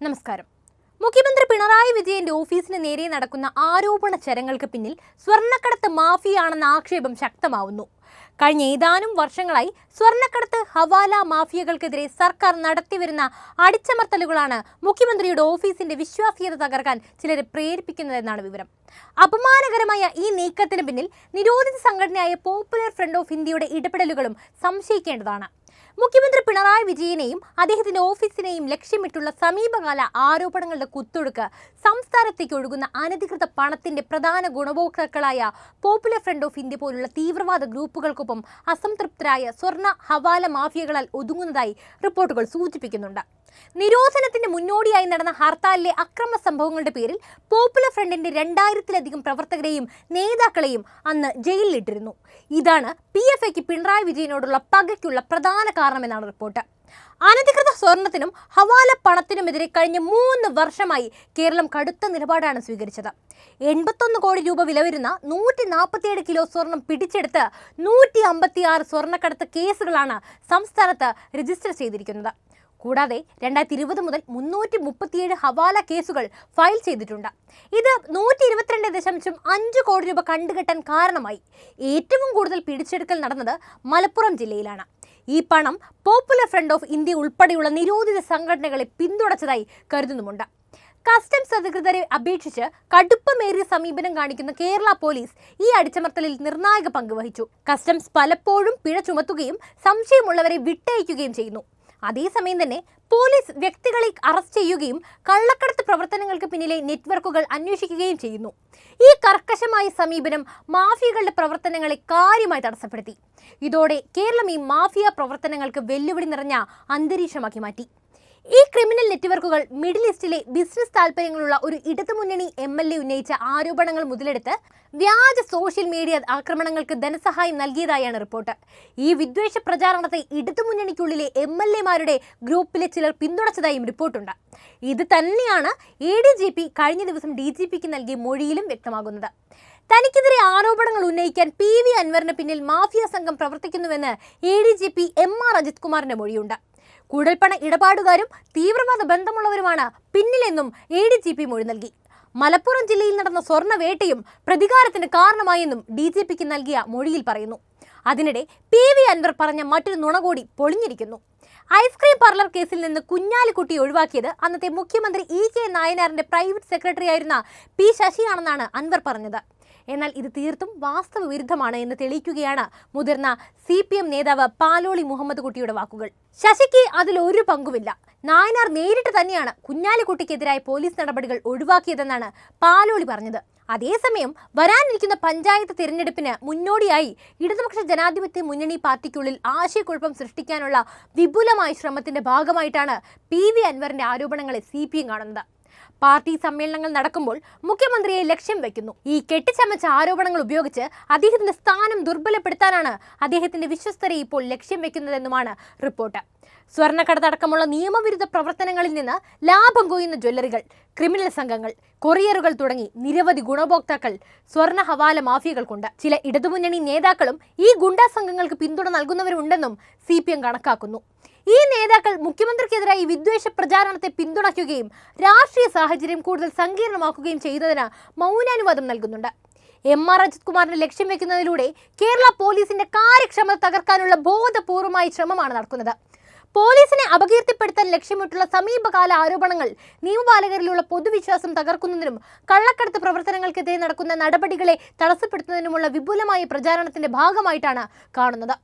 നമസ്കാരം. മുഖ്യമന്ത്രി പിണറായി വിജയന്റെ ഓഫീസിന് നേരെ നടക്കുന്ന ആരോപണ ചരങ്ങൾക്ക് പിന്നിൽ സ്വർണക്കടത്ത് മാഫിയാണെന്ന ആക്ഷേപം ശക്തമാവുന്നു. കഴിഞ്ഞ ഏതാനും വർഷങ്ങളായി സ്വർണക്കടത്ത് ഹവാല മാഫിയകൾക്കെതിരെ സർക്കാർ നടത്തിവരുന്ന അടിച്ചമർത്തലുകളാണ് മുഖ്യമന്ത്രിയുടെ ഓഫീസിന്റെ വിശ്വാസ്യത തകർക്കാൻ ചിലരെ പ്രേരിപ്പിക്കുന്നതെന്നാണ് വിവരം. അപമാനകരമായ ഈ നീക്കത്തിന് പിന്നിൽ നിരോധിത സംഘടനയായ പോപ്പുലർ ഫ്രണ്ട് ഓഫ് ഇന്ത്യയുടെ ഇടപെടലുകളും സംശയിക്കേണ്ടതാണ്. മുഖ്യമന്ത്രി പിണറായി വിജയനെയും അദ്ദേഹത്തിന്റെ ഓഫീസിനെയും ലക്ഷ്യമിട്ടുള്ള സമീപകാല ആരോപണങ്ങളുടെ കുത്തൊഴുക്ക് സംസ്ഥാനത്തേക്ക് ഒഴുകുന്ന അനധികൃത പണത്തിന്റെ പ്രധാന ഗുണഭോക്താക്കളായ പോപ്പുലർ ഫ്രണ്ട് ഓഫ് ഇന്ത്യ പോലുള്ള തീവ്രവാദ ഗ്രൂപ്പുകൾക്കൊപ്പം അസംതൃപ്തരായ സ്വർണ ഹവാല മാഫിയകളാൽ ഒതുങ്ങുന്നതായി റിപ്പോർട്ടുകൾ സൂചിപ്പിക്കുന്നുണ്ട്. നിരോധനത്തിന്റെ മുന്നോടിയായി നടന്ന ഹർത്താലിലെ അക്രമ സംഭവങ്ങളുടെ പേരിൽ പോപ്പുലർ ഫ്രണ്ടിന്റെ രണ്ടായിരത്തിലധികം പ്രവർത്തകരെയും നേതാക്കളെയും അന്ന് ജയിലിലിട്ടിരുന്നു. ഇതാണ് പി എഫ് എക്ക് പിണറായി വിജയനോടുള്ള പകയ്ക്കുള്ള പ്രധാന കാരണമെന്നാണ് റിപ്പോർട്ട്. അനധികൃത സ്വർണത്തിനും ഹവാല പണത്തിനുമെതിരെ കഴിഞ്ഞ മൂന്ന് വർഷമായി കേരളം കടുത്ത നിലപാടാണ് സ്വീകരിച്ചത്. എൺപത്തൊന്ന് കോടി രൂപ വില വരുന്ന നൂറ്റി നാൽപ്പത്തിയേഴ് കിലോ സ്വർണം പിടിച്ചെടുത്ത് നൂറ്റി അമ്പത്തിയാറ് സ്വർണക്കടത്ത് കേസുകളാണ് സംസ്ഥാനത്ത് രജിസ്റ്റർ ചെയ്തിരിക്കുന്നത്. കൂടാതെ രണ്ടായിരത്തി ഇരുപത് മുതൽ മുന്നൂറ്റി മുപ്പത്തിയേഴ് ഹവാല കേസുകൾ ഫയൽ ചെയ്തിട്ടുണ്ട്. ഇത് നൂറ്റി ഇരുപത്തിരണ്ട് ദശാംശം അഞ്ച് കോടി രൂപ കണ്ടുകെട്ടാൻ കാരണമായി. ഏറ്റവും കൂടുതൽ പിടിച്ചെടുക്കൽ നടന്നത് മലപ്പുറം ജില്ലയിലാണ്. ഈ പണം പോപ്പുലർ ഫ്രണ്ട് ഓഫ് ഇന്ത്യ ഉൾപ്പെടെയുള്ള നിരോധിത സംഘടനകളെ പിന്തുണച്ചതായി കരുതുന്നുമുണ്ട്. കസ്റ്റംസ് അധികൃതരെ അപേക്ഷിച്ച് കടുപ്പമേറിയ സമീപനം കാണിക്കുന്ന കേരള പോലീസ് ഈ അടിച്ചമർത്തലിൽ നിർണായക പങ്ക് വഹിച്ചു. കസ്റ്റംസ് പലപ്പോഴും പിഴ ചുമത്തുകയും സംശയമുള്ളവരെ വിട്ടയക്കുകയും ചെയ്യുന്നു. അതേസമയം തന്നെ പോലീസ് വ്യക്തികളെ അറസ്റ്റ് ചെയ്യുകയും കള്ളക്കടത്ത് പ്രവർത്തനങ്ങൾക്ക് പിന്നിലെ നെറ്റ്വർക്കുകൾ അന്വേഷിക്കുകയും ചെയ്യുന്നു. ഈ കർക്കശമായ സമീപനം മാഫിയകളുടെ പ്രവർത്തനങ്ങളെ കാര്യമായി തടസ്സപ്പെടുത്തി. ഇതോടെ കേരളം ഈ മാഫിയ പ്രവർത്തനങ്ങൾക്ക് വെല്ലുവിളി നിറഞ്ഞ അന്തരീക്ഷമാക്കി മാറ്റി. ഈ ക്രിമിനൽ നെറ്റ്വർക്കുകൾ മിഡിൽ ഈസ്റ്റിലെ ബിസിനസ് താല്പര്യങ്ങളുള്ള ഒരു ഇടതുമുന്നണി എം എൽ എ ഉന്നയിച്ച ആരോപണങ്ങൾ മുതലെടുത്ത് വ്യാജ സോഷ്യൽ മീഡിയ ആക്രമണങ്ങൾക്ക് ധനസഹായം നൽകിയതായാണ് റിപ്പോർട്ട്. ഈ വിദ്വേഷ പ്രചാരണത്തെ ഇടതുമുന്നണിക്കുള്ളിലെ എം എൽ എമാരുടെ ഗ്രൂപ്പിലെ ചിലർ പിന്തുണച്ചതായും റിപ്പോർട്ടുണ്ട്. ഇത് തന്നെയാണ് എ ഡി ജി പി കഴിഞ്ഞ ദിവസം ഡി ജി പിക്ക് നൽകിയ മൊഴിയിലും വ്യക്തമാകുന്നത്. തനിക്കെതിരെ ആരോപണങ്ങൾ ഉന്നയിക്കാൻ പി വി അൻവറിന് പിന്നിൽ മാഫിയ സംഘം പ്രവർത്തിക്കുന്നുവെന്ന് A D G P M R Ajith കുമാറിന്റെ മൊഴിയുണ്ട്. കുഴൽപ്പണ ഇടപാടുകാരും തീവ്രവാദ ബന്ധമുള്ളവരുമാണ് പിന്നിലെന്നും എ ഡി ജി പി മൊഴി നൽകി. മലപ്പുറം ജില്ലയിൽ നടന്ന സ്വർണ വേട്ടയും പ്രതികാരത്തിന് കാരണമായെന്നും ഡി ജി പിക്ക് നൽകിയ മൊഴിയിൽ പറയുന്നു. അതിനിടെ പി വി അൻവർ പറഞ്ഞ മറ്റൊരു നുണ കൂടി പൊളിഞ്ഞിരിക്കുന്നു. ഐസ്ക്രീം പാർലർ കേസിൽ നിന്ന് കുഞ്ഞാലിക്കുട്ടി ഒഴിവാക്കിയത് അന്നത്തെ മുഖ്യമന്ത്രി ഇ കെ നായനാറിന്റെ പ്രൈവറ്റ് സെക്രട്ടറി ആയിരുന്ന പി ശശിയാണെന്നാണ് അൻവർ പറഞ്ഞത്. എന്നാൽ ഇത് തീർത്തും വാസ്തവ വിരുദ്ധമാണ് എന്ന് തെളിയിക്കുകയാണ് മുതിർന്ന സി പി എം നേതാവ് പാലോളി മുഹമ്മദ് കുട്ടിയുടെ വാക്കുകൾ. ശശിക്ക് അതിൽ ഒരു പങ്കുമില്ല. നായനാർ നേരിട്ട് തന്നെയാണ് കുഞ്ഞാലിക്കുട്ടിക്കെതിരായ പോലീസ് നടപടികൾ ഒഴിവാക്കിയതെന്നാണ് പാലോളി പറഞ്ഞത്. അതേസമയം വരാനിരിക്കുന്ന പഞ്ചായത്ത് തിരഞ്ഞെടുപ്പിന് മുന്നോടിയായി ഇടതുപക്ഷ ജനാധിപത്യ മുന്നണി പാർട്ടിക്കുള്ളിൽ ആശയക്കുഴപ്പം സൃഷ്ടിക്കാനുള്ള വിപുലമായ ശ്രമത്തിന്റെ ഭാഗമായിട്ടാണ് പി വി അൻവറിന്റെ ആരോപണങ്ങളെ സി കാണുന്നത്. പാർട്ടി സമ്മേളനങ്ങൾ നടക്കുമ്പോൾ മുഖ്യമന്ത്രിയെ ലക്ഷ്യം വെക്കുന്നു. ഈ കെട്ടിച്ചമച്ച ആരോപണങ്ങൾ ഉപയോഗിച്ച് അദ്ദേഹത്തിന്റെ സ്ഥാനം ദുർബലപ്പെടുത്താനാണ് അദ്ദേഹത്തിന്റെ വിശ്വസ്തരെ ഇപ്പോൾ ലക്ഷ്യം വെക്കുന്നതെന്നുമാണ് റിപ്പോർട്ട്. സ്വർണക്കടത്തടക്കമുള്ള നിയമവിരുദ്ധ പ്രവർത്തനങ്ങളിൽ നിന്ന് ലാഭം കൊയ്യുന്ന ജ്വല്ലറികൾ ക്രിമിനൽ സംഘങ്ങൾ കൊറിയറുകൾ തുടങ്ങി നിരവധി ഗുണഭോക്താക്കൾ സ്വർണ ഹവാല മാഫിയകൾക്കുണ്ട്. ചില ഇടതുമുന്നണി നേതാക്കളും ഈ ഗുണ്ടാ സംഘങ്ങൾക്ക് പിന്തുണ നൽകുന്നവരുണ്ടെന്നും സി പി എം കണക്കാക്കുന്നു. ഈ നേതാക്കൾ മുഖ്യമന്ത്രിക്കെതിരായി വിദ്വേഷ പ്രചാരണത്തെ പിന്തുണയ്ക്കുകയും രാഷ്ട്രീയ സാഹചര്യം കൂടുതൽ സങ്കീർണമാക്കുകയും ചെയ്തതിന് മൗനാനുവാദം നൽകുന്നുണ്ട്. എം ആർ അജിത് കുമാറിനെ ലക്ഷ്യം വെക്കുന്നതിലൂടെ കേരള പോലീസിന്റെ കാര്യക്ഷമത തകർക്കാനുള്ള ബോധപൂർവമായ ശ്രമമാണ് നടക്കുന്നത്. പോലീസിനെ അപകീർത്തിപ്പെടുത്താൻ ലക്ഷ്യമിട്ടുള്ള സമീപകാല ആരോപണങ്ങൾ നിയമപാലകരിലുള്ള പൊതുവിശ്വാസം തകർക്കുന്നതിനും കള്ളക്കടത്ത് പ്രവർത്തനങ്ങൾക്കെതിരെ നടക്കുന്ന നടപടികളെ തടസ്സപ്പെടുത്തുന്നതിനുമുള്ള വിപുലമായ പ്രചാരണത്തിന്റെ ഭാഗമായിട്ടാണ് കാണുന്നത്.